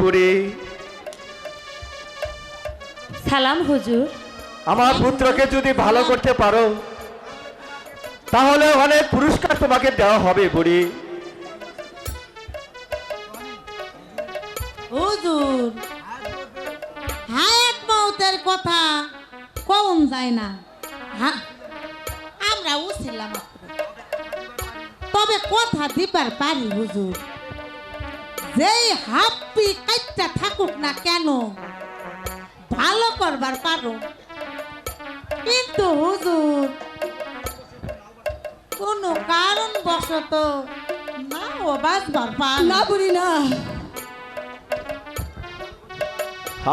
বুড়ি সালাম হুজুর। আমার পুত্রকে যদি ভালো করতে পারো তাহলে অনেক পুরস্কার তোমাকে দেওয়া হবে বুড়ি। হুজুর হায়াত মৌতের কথা কম যায় না। হ্যাঁ আমরা উছিলাম তবে কথা দিবার পারি হুজুর। যেই হাপ্পি কাইটটা থাকুক না কেন ভালো করবার পারো। কিন্তু হুজুর কোনো কারণ বশত না ও বাঁচবার পার। না বুড়ি না।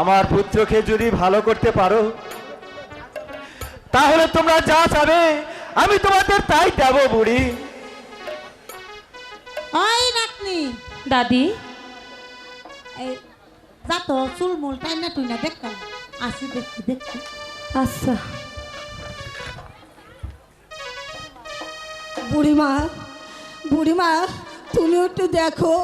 আমার পুত্রকে যদি ভালো করতে পারো তাহলে তোমরা যা চাবে আমি তোমাদের তাই দেব বুড়ি। ওই নাতনি। দাদি এই যা তো চুল মুল তুই না দেখতাম। আসি দেখি দেখি। আচ্ছা। বুড়িমা বুড়িমা তুমি একটু দেখো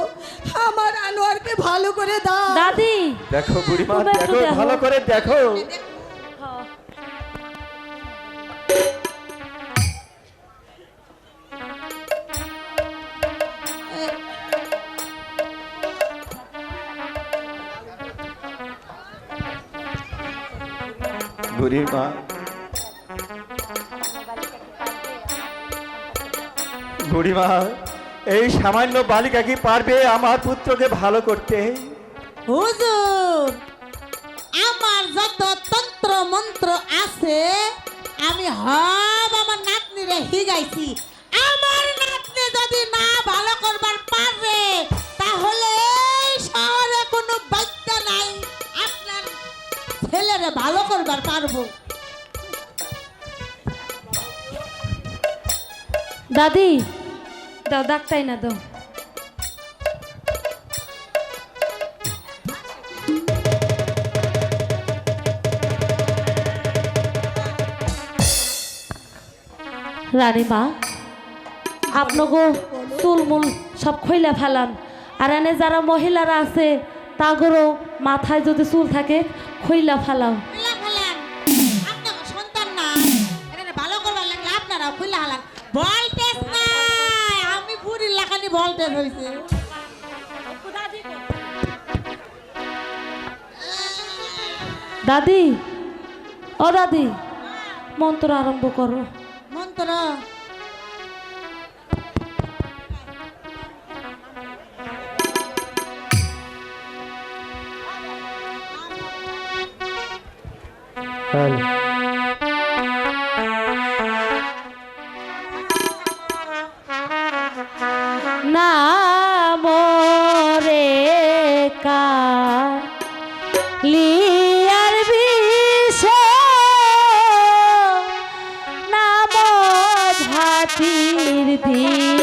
আমার আনোয়ারকে ভালো করে দাও। দাদি। দেখো বুড়িমা দেখো। ভালো করে দেখো। বুড়িমা বুড়িমা এই সামান্য বালিকা কি পারবে আমার পুত্রকে ভালো করতে? হুজুর আমার যত তন্ত্র মন্ত্র আছে আমি সব আমার নাতনিরে হিগাইছি আমার নাতনি যদি না ভালো ছেলেরে ভালো করবার পারব। দাদি, দাও ডাক্তাই না দাও। রানীমা আপনাকে চুলমুল সব খইলা ফেলান। আর এনে যারা মহিলারা আছে, তাগরও মাথায় যদি চুল থাকে খইলা ফেলাও। ভল্টেজ নাই। আমি পুরি লাখানি ভল্টেজ হয়েছে দাদি ও দাদি মন্ত্র আরম্ভ করো। মন্ত্র? না মোরে কা লিয়ার বিষে নাম ঝাঁটির দিকে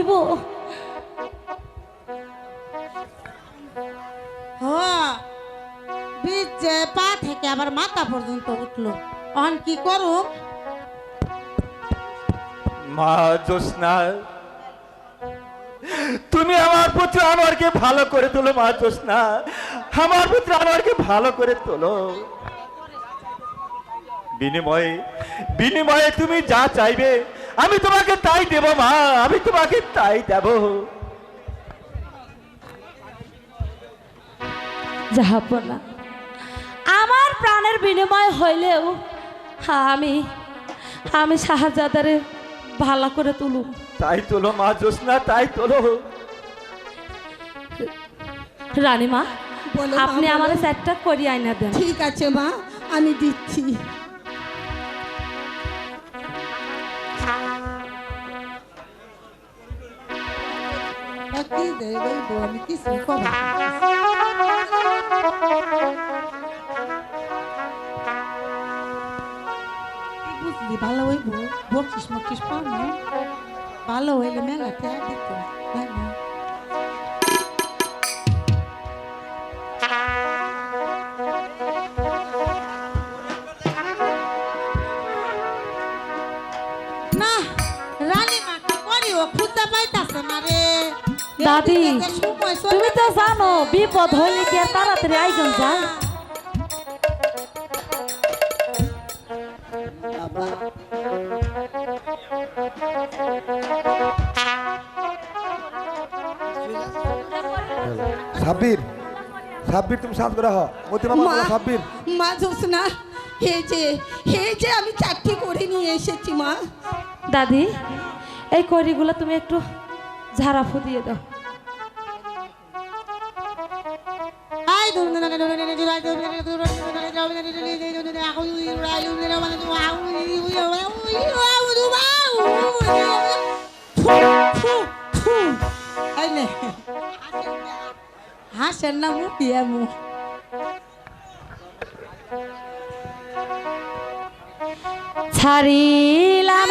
হইব বীজ যে পা থেকে আবার মাথা পর্যন্ত উঠল। অন কি করো? মা জোসনা তুমি আমার পুত্র আনোয়ারকে ভালো করে তোলো মা জোসনা আমার পুত্র আনোয়ারকে ভালো করে তোলো। বিনিময়ে বিনিময়ে তুমি যা চাইবে আমি তোমাকে তাই দেব মা। আমি তোমাকে তাই দেব। যাহাব না আমার প্রাণের বিনিময় হইলেও হ্যাঁ, আমি আমি শাহজাদারে ভালো করে তুলুম। তাই তোলো মা জোসনা তাই তোলো। রানীমা আপনি আমার সেটটা করি আইনা দেন। ঠিক আছে মা আমি দিচ্ছি। কি দেবো আমি কিছু কব বুঝলি ভালো হইব বকশিস মকশিস পাও না ভালো হইলে মেলাতে দিত তাই না না দাদি যে তুমি তো জানো বিপদ হইলে কি আর তাড়াতাড়ি আইজন যায় সাব্বির সাব্বির তুমি সাথ করে হ মামা মা সাব্বির। মা জোসনা হে যে হে যে আমি চারটি করে নিয়ে এসেছি মা। দাদি এই করিগুলো তুমি একটু ঝাড়া ফুদিয়ে দাও। হাসেন না মু পিয়া মু ছাড়িলাম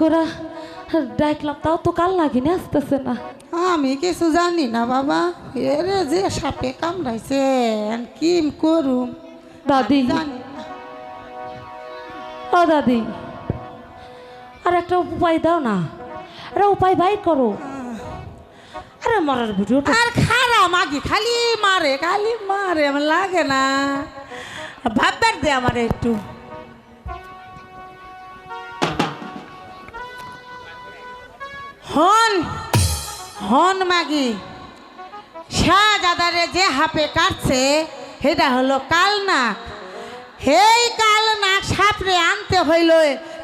করে ডাকলাম তাও তো কাল লাগিনি আসতেছে না। আমি কিছু জানি না বাবা এরে যে সাপে কামড়াইছে কি করুম? দাদি। ও দাদি আর একটা উপায় দাও না। আরে উপায় বাই করো। আরে মরার ভিডিওটা আর খারা মাগি খালি মারে খালি মারে আমার লাগে না। ভাববার দে আমার একটু। হন হন মাগি। শাহজাদারে যে হাপে কাটছে সেটা হলো কালনাক। হেই কালনাক সাপরে আনতে হইল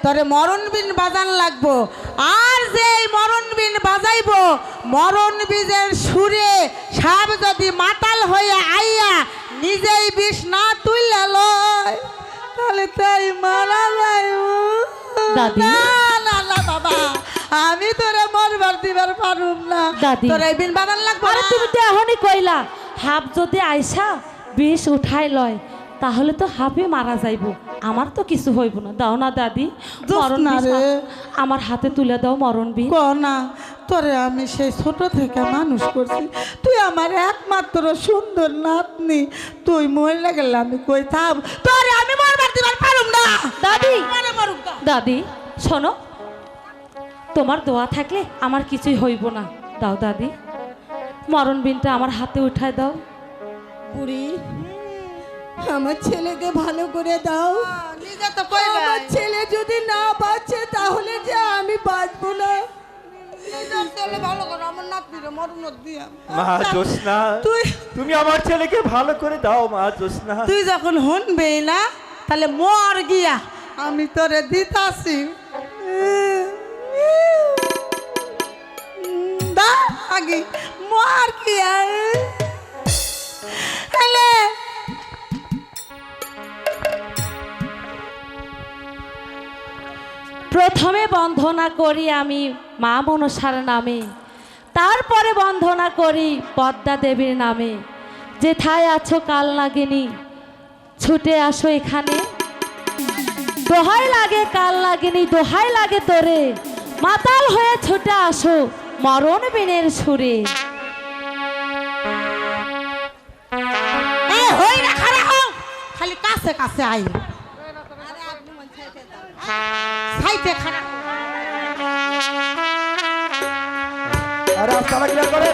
তরে মরণবিন বাজান লাগবো। আর যে মরণবিন বাজাইব মরণ বীজের সুরে সাপ যদি মাতাল হইয়া আইয়া নিজেই বিষ না তুইলা লয় তাহলে তাই মারা? না না না বাবা। আমি তোরে মরবার দিবার পারুম না। দাদি? তোর এই বিন বাজান লাগবো আরে তুমি তো এখনই কইলা হাফ যদি আইসা বিষ উঠাই লয় তাহলে তো হাফে মারা যাইব। আমার তো কিছু হইব না। দাও না দাদি মরণ আমার হাতে তুলে দাও মরণ ক না তোরে আমি সেই ছোট থেকে মানুষ করছি। তুই আমার একমাত্র সুন্দর নাতনি। তুই মরে গেলে আমি কই থাম? তোরে আমি মরবার দিবার পারুম না। দাদি। দাদি শোনো তোমার দোয়া থাকলে আমার কিছুই হইব না। দাও দাদি মরণ বিনটা আমার হাতে উঠায় দাও। বুড়ি আমার ছেলেকে ভালো করে দাও। নিজে তো কইবে আমার ছেলে যদি না বাঁচে তাহলে যে আমি বাঁচবো না। চলে ভালো করো আমার নাতনিরে মরণ দিয়া মা জোসনা তুই তুমি আমার ছেলেকে ভালো করে দাও মা জোসনা তুই যখন না তাহলে মর গিয়া। আমি তোরে দিতাছি। প্রথমে বন্ধনা করি আমি মা মনসার নামে, তারপরে বন্ধনা করি পদ্মা দেবীর নামে। যেথায় আছো কাল লাগেনি ছুটে আসো এখানে। দোহাই লাগে কাল লাগেনি দোহাই লাগে তোরে। মাতাল হয়ে ছুটে আসো মরণ বিনের সুরে। এ হই না খারাপ হও। খালি কাছে কাছে আই সাইতে খারাপ। ক্লিয়ার করে।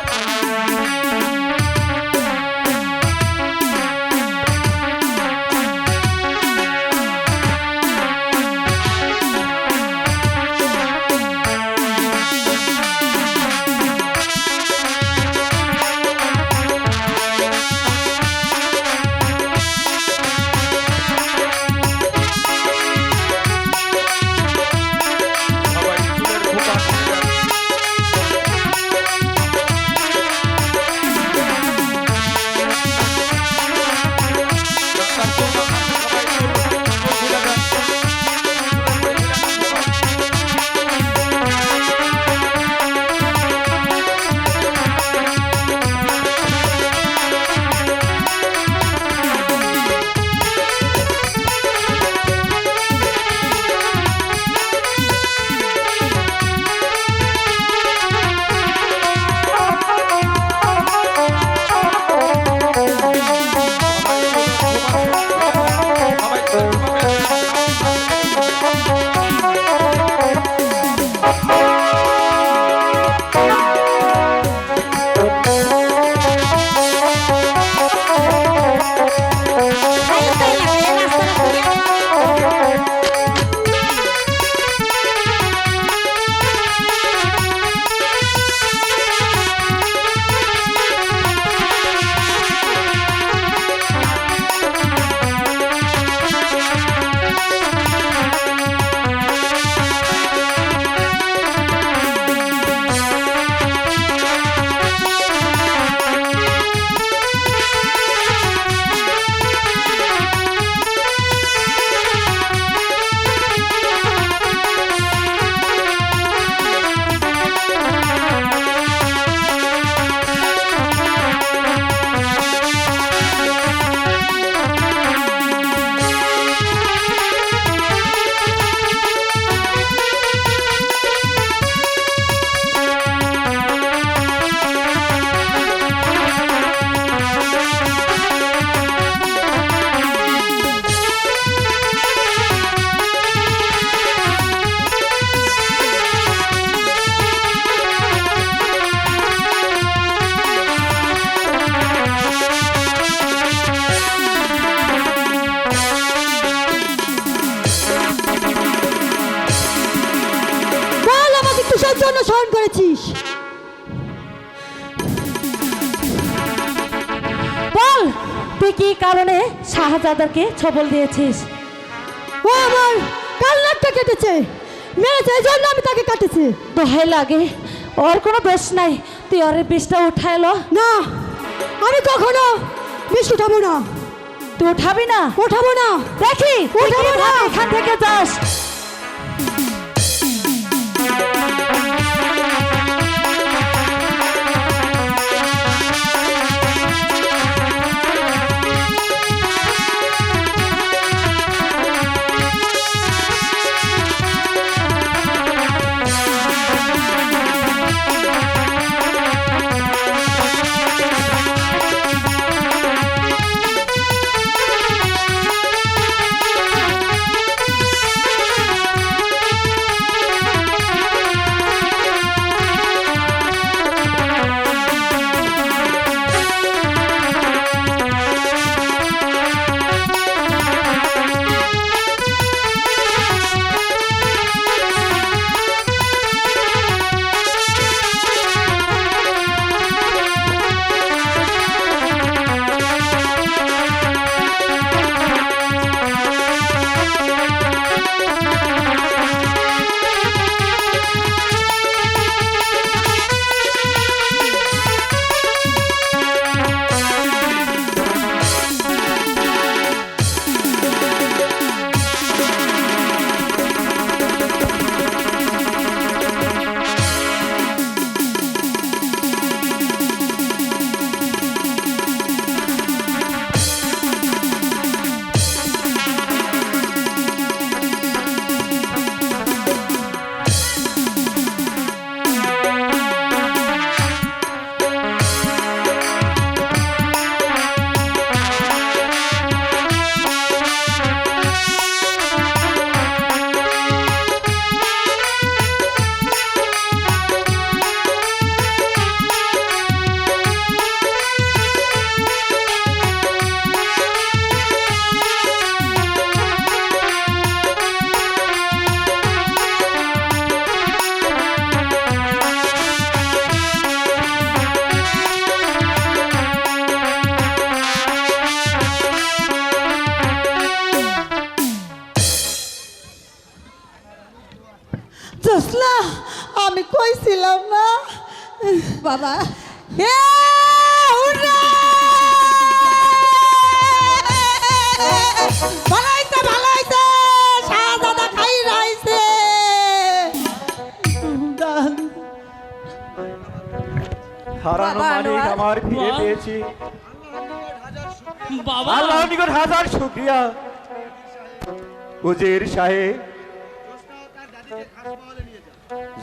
শাহজাদাকে ছবল দিয়েছিস। ও আমার কাল কেটেছে। মেরেছে এই জন্য আমি তাকে কাটেছি। দোহাই লাগে ওর কোনো দোষ নাই। তুই ওর বিষটা উঠাইলো না আমি কখনো বিষ উঠাবো না। তুই উঠাবি না? উঠাবো না। দেখি উঠাবো না। এখান থেকে যাস? বাবা এ, হুররা! ভালো হইছে, ভালো হইছে, শাহজাদা খাই রাইছে। হারানো। আমার ফিরে। পেয়েছি নিকট হাজার শুক্রিয়া উজির সাহেব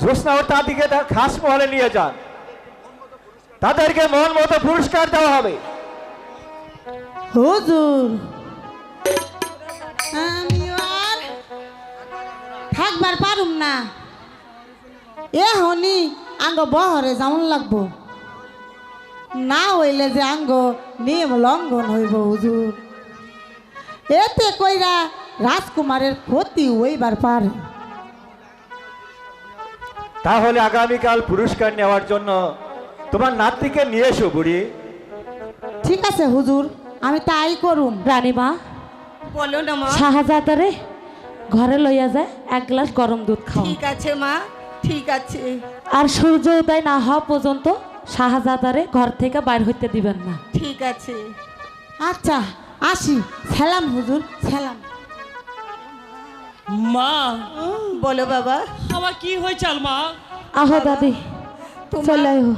জোসনা ওর তাঁতিকে তার খাস মহলে নিয়ে যান তাদেরকে মন মতো পুরস্কার দেওয়া হবে। হুজুর আমি আর থাকবার পারুম না। এ হনি আঙ্গ বহরে যেমন লাগবো। না হইলে যে আঙ্গ নিয়ম লঙ্ঘন হইব হুজুর। এতে কইরা রাজকুমারের ক্ষতি হইবার পারে। তাহলে আগামীকাল পুরস্কার নেওয়ার জন্য তোমার নাতিকে নিয়ে এসো বুড়ি। ঠিক আছে হুজুর আমি তাই করুম। রানীমা বলো না মা। শাহজাদারে ঘরে লইয়া যায় এক গ্লাস গরম দুধ খাও। ঠিক আছে মা ঠিক আছে। আর সূর্য উদয় না হওয়া পর্যন্ত শাহজাদারে ঘর থেকে বাইর হইতে দিবেন না। ঠিক আছে। আচ্ছা আসি। সালাম হুজুর সালাম। মা বলো বাবা। আমার কি হয়েছে মা আহো দাদি চলে আইহো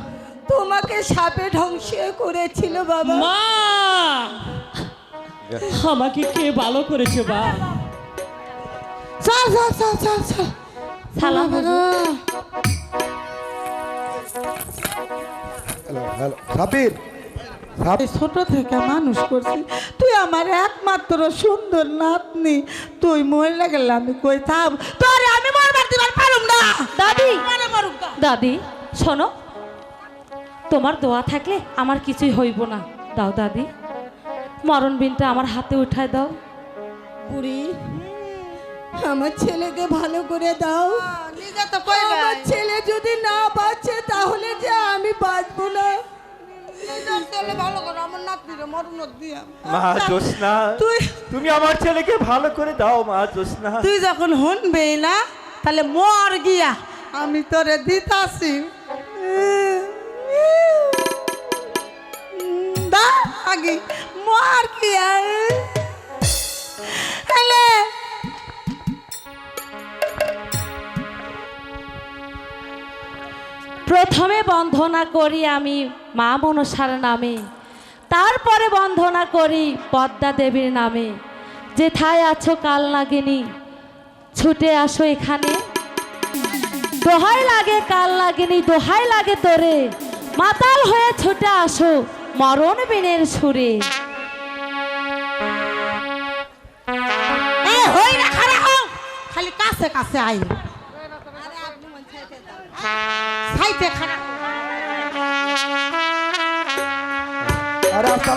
তোমাকে সাপে ধ্বংস করেছিল বাবা। মা! আমাকে কে ভালো করেছে বা? চল চল চল চল চল। ছোট থেকে মানুষ করছি। তুই আমার একমাত্র সুন্দর নাতনি। তুই মরে গেলে আমি কই থাম? তোরে আমি মরবার দিবার পারুম না। দাদি। দাদি শোনো তোমার দোয়া থাকলে আমার কিছুই হইব না। দাও দাদি মরণ বিনটা আমার হাতে উঠায় দাও। বুড়ি আমার ছেলেকে ভালো করে দাও। নিজে আমার ছেলে যদি না বাঁচে তাহলে যে আমি বাঁচবো না। ভালো করো আমার নাতনিরে মরণ দিয়া মা জোসনা তুই তুমি আমার ছেলেকে ভালো করে দাও মা জোসনা তুই যখন না তাহলে মর গিয়া। আমি তোরে দিতাছি। প্রথমে বন্ধনা করি আমি মা মনসার নামে, তারপরে বন্ধনা করি পদ্মা দেবীর নামে। যেথায় আছো কাল নাগিনী, ছুটে আসো এখানে। দোহাই লাগে কাল লাগেনি দোহাই লাগে তোরে। মাতাল হয়ে ছুটে আসো। মরণ বিনের সুরে। খালি কাছে কাছে আই সাইতে খারাপ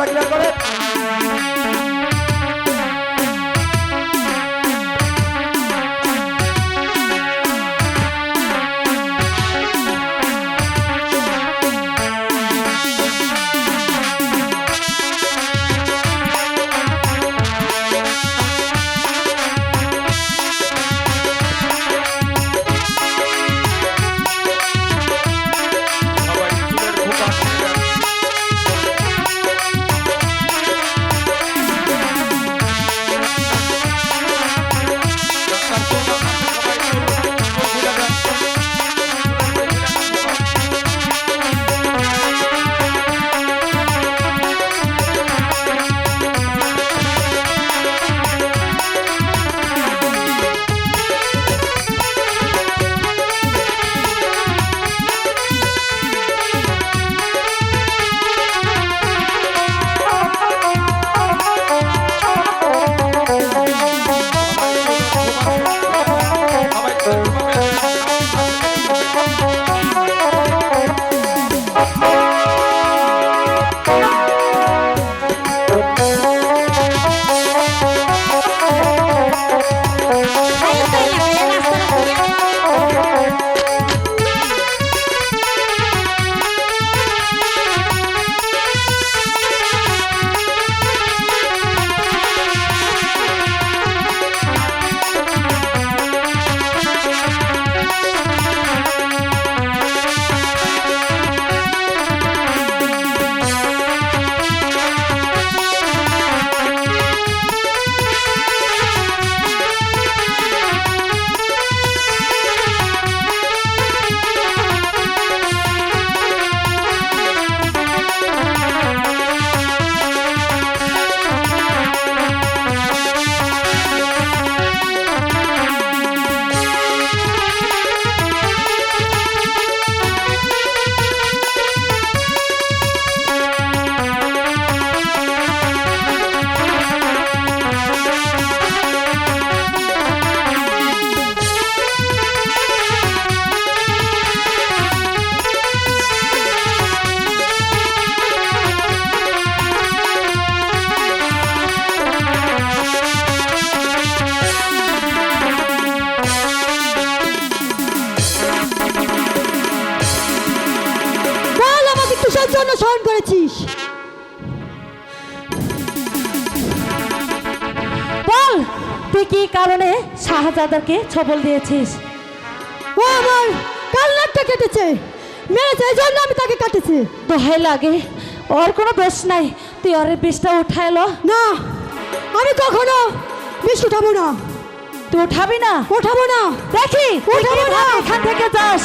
ক্লিয়ার করে। কিসের জন্য স্মরণ করেছিস। বল তুই কি কারণে শাহজাদাকে ছবল দিয়েছিস? ও আমার কান্নারটা কেটেছে। মেরেছে এই জন্য আমি তাকে কাটেছি। দোহাই লাগে ওর কোনো দোষ নাই। তুই ওর বিষটা উঠাইলো না আমি কখনো বিষ উঠাবো না। তুই উঠাবি না? উঠাবো না। দেখি উঠাবো না। এখান থেকে যাস?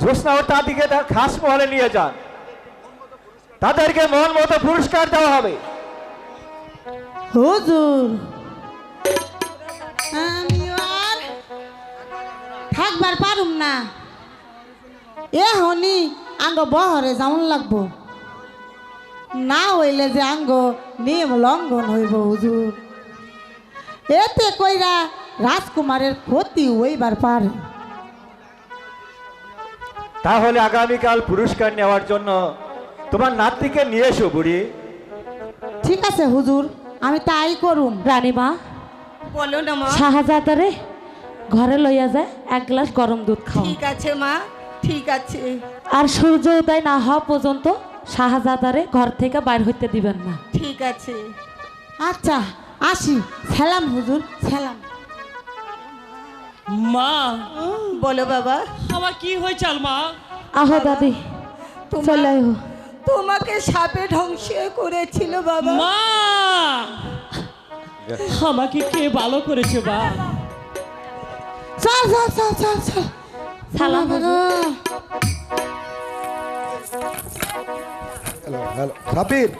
জোসনা ও তাঁতিকে তার খাস মহলে নিয়ে যান। তাদেরকে মন মতো পুরস্কার দেওয়া হবে। হুজুর থাকবার পারুম না। এ হনি আঙ্গ বহরে যেমন লাগবো। না হইলে যে আঙ্গ নিয়ম লঙ্ঘন হইব, হুজুর। এতে কইরা রাজকুমারের ক্ষতি হইবার পারে। তাহলে আগামীকাল পুরস্কার নেওয়ার জন্য তোমার নাতিকে নিয়ে এসো বুড়ি। ঠিক আছে হুজুর আমি তাই করুম। রানীমা বলো না মা। শাহজাদারে ঘরে লইয়া যায় এক গ্লাস গরম দুধ খাও। ঠিক আছে মা ঠিক আছে। আর সূর্য উদয় না হওয়া পর্যন্ত শাহজাদারে ঘর থেকে বাইর হইতে দিবেন না। ঠিক আছে। আচ্ছা আসি। সালাম হুজুর সালাম। মা। বলো বাবা। আমার কি হয়েছে মা? আহো দাদি চলে তোমাকে সাপে ধ্বংস করেছিল বাবা। মা! আমাকে কে ভালো করেছে বা? চল চল চল চল চল। সালাম হ্যালো হ্যালো সাব্বির